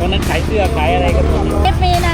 วันนั้นขายเสื้อขายอะไรกันหมด เอฟมีนะ